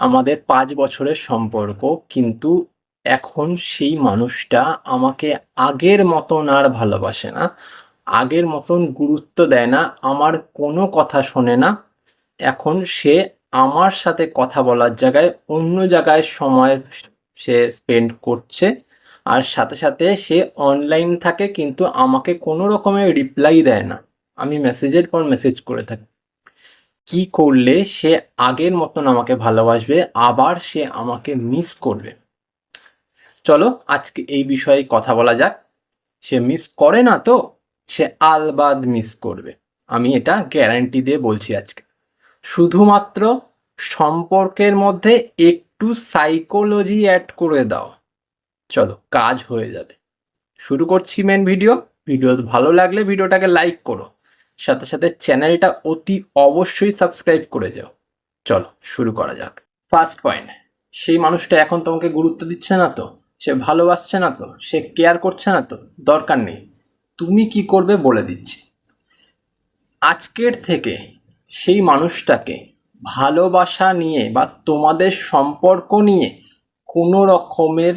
আমাদের পাঁচ বছরের সম্পর্ক, কিন্তু এখন সেই মানুষটা আমাকে আগের মতন আর ভালোবাসে না, আগের মতন গুরুত্ব দেয় না, আমার কোনো কথা শোনে না। এখন সে আমার সাথে কথা বলার জায়গায় অন্য জায়গায় সময় সে স্পেন্ড করছে, আর সাথে সাথে সে অনলাইন থাকে, কিন্তু আমাকে কোনো রকমের রিপ্লাই দেয় না। আমি মেসেজের পর মেসেজ করে থাকি। কি করলে সে আগের মতন আমাকে ভালোবাসবে, আবার সে আমাকে মিস করবে? চলো আজকে এই বিষয়ে কথা বলা যাক। সে মিস করে না তো, সে আলবাদ মিস করবে। আমি এটা গ্যারান্টি দিয়ে বলছি আজকে। শুধুমাত্র সম্পর্কের মধ্যে একটু সাইকোলজি অ্যাড করে দাও। চলো, কাজ হয়ে যাবে। শুরু করছি মেন ভিডিও ভিডিও ভালো লাগলে ভিডিওটাকে লাইক করো। সাথে সাথে চ্যানেলটা অতি অবশ্যই সাবস্ক্রাইব করে যাও। চলো, শুরু করা যাক। ফার্স্ট পয়েন্ট সেই মানুষটা এখন তোমাকে গুরুত্ব দিচ্ছে না তো? সে ভালোবাসছে না তো? সে কেয়ার করছে না তো? দরকার নেই। তুমি কি করবে বলে দিচ্ছি। আজকের থেকে সেই মানুষটাকে ভালোবাসা নিয়ে বা তোমাদের সম্পর্ক নিয়ে কোনো রকমের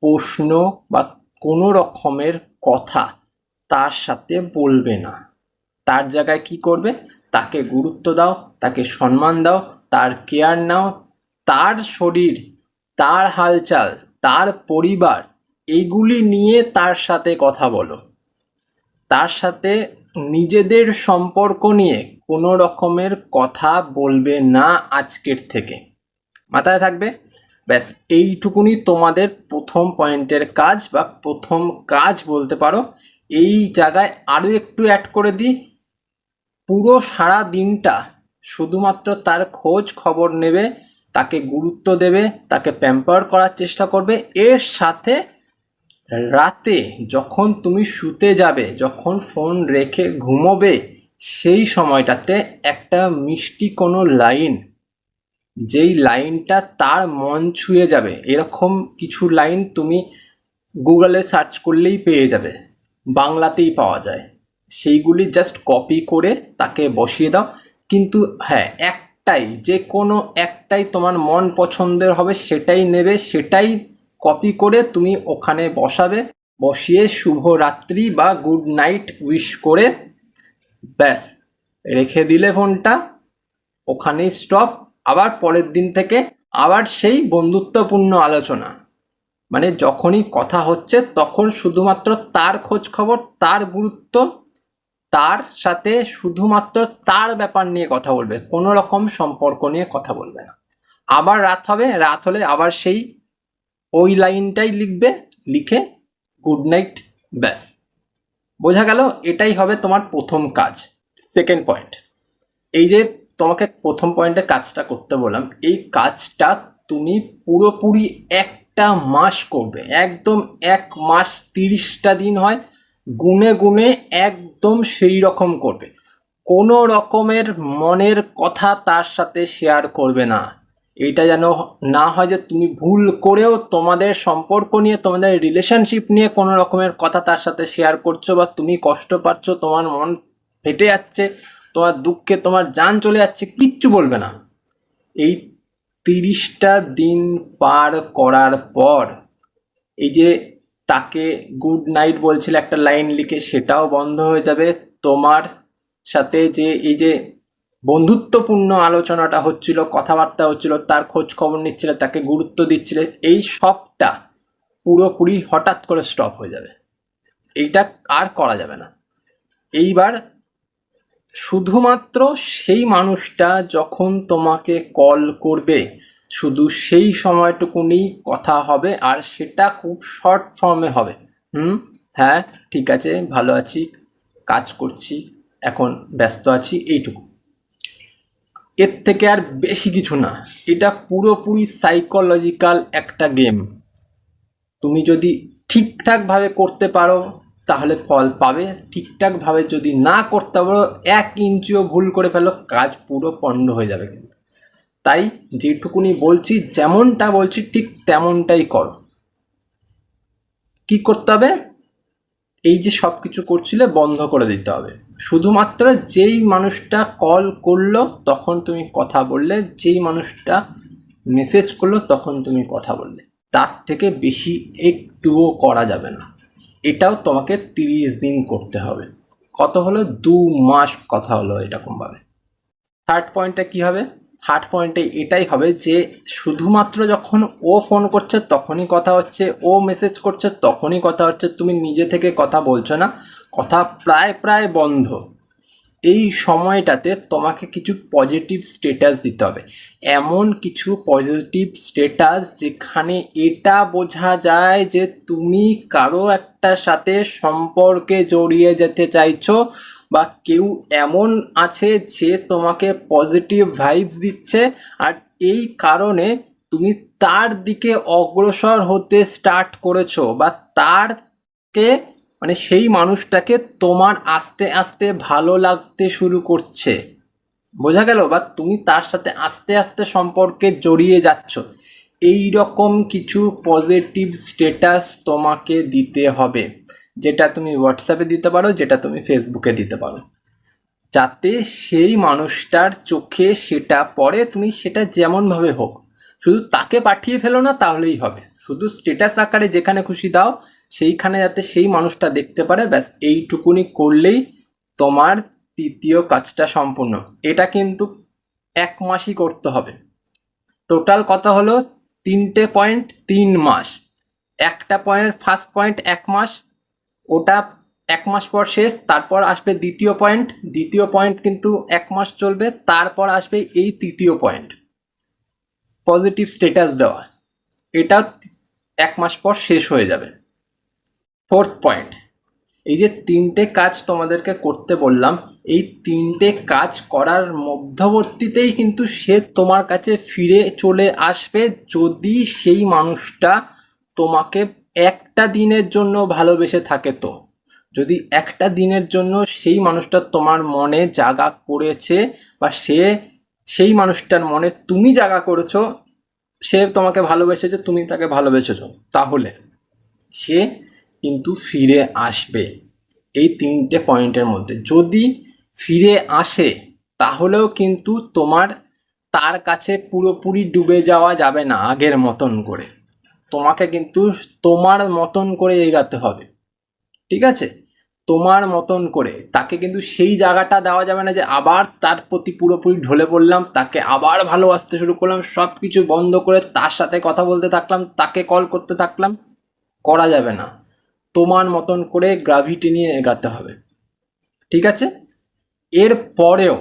প্রশ্ন বা কোনো রকমের কথা তার সাথে বলবে না। তার জায়গায় কি করবে? তাকে গুরুত্ব দাও, তাকে সম্মান দাও, তার কেয়ার নাও, তার শরীর, তার হালচাল, তার পরিবার এইগুলি নিয়ে তার সাথে কথা বলো। তার সাথে নিজেদের সম্পর্ক নিয়ে কোনো রকমের কথা বলবে না আজকের থেকে। মাথায় থাকবে? ব্যাস, এইটুকুনি তোমাদের প্রথম পয়েন্টের কাজ বা প্রথম কাজ বলতে পারো। এই জায়গায় আরও একটু অ্যাড করে দিই। পুরো সারা দিনটা শুধুমাত্র তার খোঁজ খবর নেবে, তাকে গুরুত্ব দেবে, তাকে প্যাম্পার করার চেষ্টা করবে। এর সাথে রাতে যখন তুমি শুতে যাবে, যখন ফোন রেখে ঘুমোবে, সেই সময়টাতে একটা মিষ্টি কোনো লাইন যেই লাইনটা তার মন ছুঁয়ে যাবে। এরকম কিছু লাইন তুমি গুগলে সার্চ করলেই পেয়ে যাবে। বাংলাতেই পাওয়া যায়। সেইগুলি জাস্ট কপি করে তাকে বসিয়ে দাও। কিন্তু হ্যাঁ একটাই, যে কোনো একটাই তোমার মন পছন্দের হবে সেটাই নেবে, সেটাই কপি করে তুমি ওখানে বসাবে। বসিয়ে শুভরাত্রি বা গুড নাইট উইশ করে ব্যাস, রেখে দিলে ফোনটা, ওখানেই স্টপ আবার পরের দিন থেকে আবার সেই বন্ধুত্বপূর্ণ আলোচনা। মানে যখনই কথা হচ্ছে তখন শুধুমাত্র তার খোঁজ খবর, তার গুরুত্ব তার সাথে শুধুমাত্র তার ব্যাপার নিয়ে কথা বলবে, কোনো রকম সম্পর্ক নিয়ে কথা বলবে না। আবার রাত হবে, রাত হলে আবার সেই ওই লাইনটাই লিখবে, লিখে গুড নাইট ব্যাস। বোঝা গেল, এটাই হবে তোমার প্রথম কাজ। সেকেন্ড পয়েন্ট এই যে তোমাকে প্রথম পয়েন্টে কাজটা করতে বললাম, এই কাজটা তুমি পুরোপুরি একটা মাস করবে, একদম এক মাস তিরিশটা দিন হয় গুনে গুনে একদম সেই রকম করবে। কোনো রকমের মনের কথা তার সাথে শেয়ার করবে না। এটা যেন না হয় যে তুমি ভুল করেও তোমাদের সম্পর্ক নিয়ে, তোমাদের রিলেশনশিপ নিয়ে কোনো রকমের কথা তার সাথে শেয়ার করছ বা তুমি কষ্ট পাচ্ছ, তোমার মন ফেটে যাচ্ছে, তোমার দুঃখে তোমার যান চলে যাচ্ছে, কিচ্ছু বলবে না। এই তিরিশটা দিন পার করার পর, এই যে তাকে গুড নাইট বলছিল একটা লাইন লিখে, সেটাও বন্ধ হয়ে যাবে। তোমার সাথে যে এই যে বন্ধুত্বপূর্ণ আলোচনাটা হচ্ছিল, কথাবার্তা হচ্ছিল, তার খোঁজ খবর নিচ্ছিল, তাকে গুরুত্ব দিচ্ছিলে, এই সবটা পুরোপুরি হঠাৎ করে স্টপ হয়ে যাবে। এইটা আর করা যাবে না। এইবার শুধুমাত্র সেই মানুষটা যখন তোমাকে কল করবে, শুধু সেই সময়টুকুনি কথা হবে আর সেটা খুব শর্ট ফর্মে হবে। হুম? হ্যাঁ ঠিক আছে, ভালো আছি, কাজ করছি, এখন ব্যস্ত আছি, এইটুকু। এর থেকে আর বেশি কিছু না, এটা পুরোপুরি সাইকোলজিক্যাল একটা গেম তুমি যদি ঠিকঠাকভাবে করতে পারো তাহলে ফল পাবে। ঠিকঠাকভাবে যদি না করতে পারো, এক ইঞ্চিও ভুল করে ফেলো, কাজ পুরো পণ্ড হয়ে যাবে কিন্তু। তাই যেটুকুনি বলছি, যেমনটা বলছি, ঠিক তেমনটাই করো। কি করতে হবে? এই যে সব কিছু করছিলে, বন্ধ করে দিতে হবে। শুধুমাত্র যেই মানুষটা কল করল, তখন তুমি কথা বললে। যেই মানুষটা মেসেজ করল, তখন তুমি কথা বললে। তার থেকে বেশি একটুও করা যাবে না। এটাও তোমাকে তিরিশ দিন করতে হবে। কত হলো? দু মাস কথা হলো এরকমভাবে। থার্ড পয়েন্টটা কি হবে? থার্ড পয়েন্টে এটাই হবে যে, শুধুমাত্র যখন ও ফোন করছে, তখনই কথা হচ্ছে, ও মেসেজ করছে, তখনই কথা হচ্ছে, তুমি নিজে থেকে কথা বলছো না। কথা প্রায় প্রায় বন্ধ। এই সময়টাতে তোমাকে কিছু পজিটিভ স্টেটাস দিতে হবে। এমন কিছু পজিটিভ স্টেটাস যেখানে এটা বোঝা যায় যে তুমি কারও একটা সাথে সম্পর্কে জড়িয়ে যেতে চাইছো বা কেউ এমন আছে যে তোমাকে পজিটিভ ভাইবস দিচ্ছে আর এই কারণে তুমি তার দিকে অগ্রসর হতে স্টার্ট করেছ বা তারকে মানে সেই মানুষটাকে তোমার আস্তে আস্তে ভালো লাগতে শুরু করছে। বোঝা গেল? বা তুমি তার সাথে আস্তে আস্তে সম্পর্কে জড়িয়ে যাচ্ছ। এই রকম কিছু পজিটিভ স্টেটাস তোমাকে দিতে হবে। যেটা তুমি হোয়াটসঅ্যাপে দিতে পারো, যেটা তুমি ফেসবুকে দিতে পারো। যাতে সেই মানুষটার চোখে সেটা পড়ে, তুমি সেটা যেমনভাবে হোক। শুধু তাকে পাঠিয়ে ফেলো না, তাহলেই হবে। শুধু স্টেটাস আকারে যেখানে খুশি দাও সেইখানে যাতে সেই মানুষটা দেখতে পারে, ব্যাস এইটুকুনি করলেই তোমার তৃতীয় কাজটা সম্পূর্ণ। এটা কিন্তু এক মাসই করতে হবে। টোটাল কথা হলো? তিনটে পয়েন্ট তিন মাস। একটা পয়েন্ট, ফার্স্ট পয়েন্ট এক মাস, ওটা এক মাস পর শেষ, তারপর আসবে দ্বিতীয় পয়েন্ট দ্বিতীয় পয়েন্ট কিন্তু এক মাস চলবে, তারপর আসবে এই তৃতীয় পয়েন্ট। পজিটিভ স্ট্যাটাস দেওয়া। এটা এক মাস পর শেষ হয়ে যাবে। ফোর্থ পয়েন্ট এই যে তিনটে কাজ তোমাদেরকে করতে বললাম, এই তিনটে কাজ করার মধ্যবর্তীতেই কিন্তু সে তোমার কাছে ফিরে চলে আসবে যদি সেই মানুষটা তোমাকে একটা দিনের জন্য ভালোবেসে থাকে তো। যদি একটা দিনের জন্য সেই মানুষটা তোমার মনে জাগা করেছে বা সে সেই মানুষটার মনে তুমি জাগা করেছ, সে তোমাকে ভালোবেসেছে, তুমি তাকে ভালোবেসেছো, তাহলে সে কিন্তু ফিরে আসবে। এই তিনটে পয়েন্টের মধ্যে। যদি ফিরে আসে, তাহলেও কিন্তু তোমার, তার কাছে পুরোপুরি ডুবে যাওয়া যাবে না আগের মতন করে। তোমাকে কিন্তু তোমার মতন করে এগাতে হবে। ঠিক আছে? তোমার মতন করে। তাকে কিন্তু সেই জায়গাটা দেওয়া যাবে না যে আবার তার প্রতি পুরোপুরি ঢলে পড়লাম, তাকে আবার ভালোবাসতে শুরু করলাম সব কিছু বন্ধ করে তার সাথে কথা বলতে থাকলাম, তাকে কল করতে থাকলাম। করা যাবে না। তোমার মতন করে গ্রাভিটি নিয়ে এগাতে হবে। ঠিক আছে? এর পরেও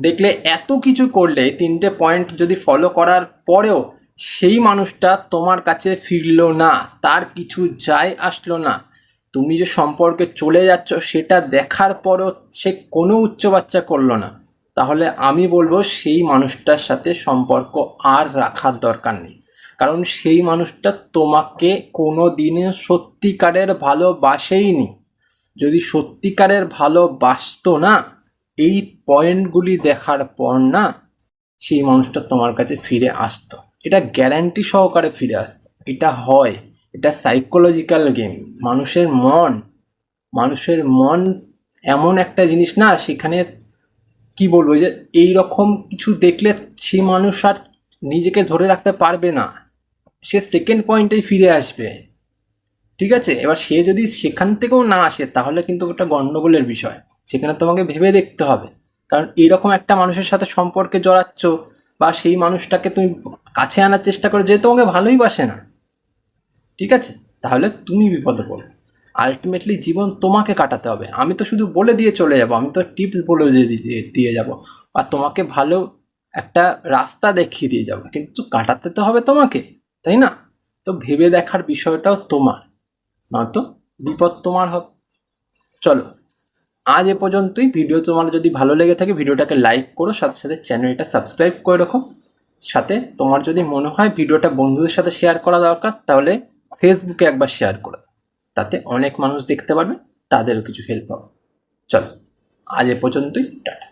দেখলে এত কিছু করলে, তিনটে পয়েন্ট যদি ফলো করার পরেও সেই মানুষটা তোমার কাছে ফিরলো না, তার কিছু যায় আসলো না। তুমি যে সম্পর্কে চলে যাচ্ছ, সেটা দেখার পরও সে কোনো উচ্চ বাচ্চা করল না। তাহলে আমি বলব সেই মানুষটার সাথে সম্পর্ক আর রাখার দরকার নেই। কারণ সেই মানুষটা তোমাকে কোনো দিনে সত্যিকারের ভালোবাসেইনি। যদি সত্যিকারের ভালোবাসতো না, এই পয়েন্টগুলি দেখার পর না, সেই মানুষটা তোমার কাছে ফিরে আসতো। এটা গ্যারান্টি সহকারে ফিরে আসতো। এটা হয়। এটা সাইকোলজিক্যাল গেম মানুষের মন মানুষের মন এমন একটা জিনিস না, সেখানে কি বলব যে এই রকম কিছু দেখলে সেই মানুষ আর নিজেকে ধরে রাখতে পারবে না। সে সেকেন্ড পয়েন্টেই ফিরে আসবে। ঠিক আছে? এবার সে যদি সেখান থেকেও না আসে, তাহলে কিন্তু ওটা গণ্ডগোলের বিষয়। সেখানে তোমাকে ভেবে দেখতে হবে। কারণ এরকম একটা মানুষের সাথে সম্পর্কে জড়াচ্ছ বা সেই মানুষটাকে তুমি কাছে আনার চেষ্টা করো, যে তোমাকে ভালোই বাসে না। ঠিক আছে? তাহলে তুমি বিপদে পড়ো। আলটিমেটলি জীবন তোমাকে কাটাতে হবে। আমি তো শুধু বলে দিয়ে চলে যাব, আমি তো টিপস বলে দিয়ে যাব। আর তোমাকে ভালো একটা রাস্তা দেখিয়ে দিয়ে যাব। কিন্তু কাটাতে তো হবে তোমাকে। তাই না? তো ভেবে দেখার বিষয়টাও তোমার। নয়তো বিপদ তোমার হবে চলো, আজ এ পর্যন্তই। ভিডিও তোমার যদি ভালো লেগে থাকে, ভিডিওটাকে লাইক করো, সাথে সাথে চ্যানেলটা সাবস্ক্রাইব করে রাখো। সাথে তোমার যদি মনে হয় ভিডিওটা বন্ধুদের সাথে শেয়ার করা দরকার, তাহলে ফেসবুকে একবার শেয়ার করো। তাতে অনেক মানুষ দেখতে পারবে, তাদেরও কিছু হেল্প হবে। চলো, আজ এ পর্যন্তই। টাটা।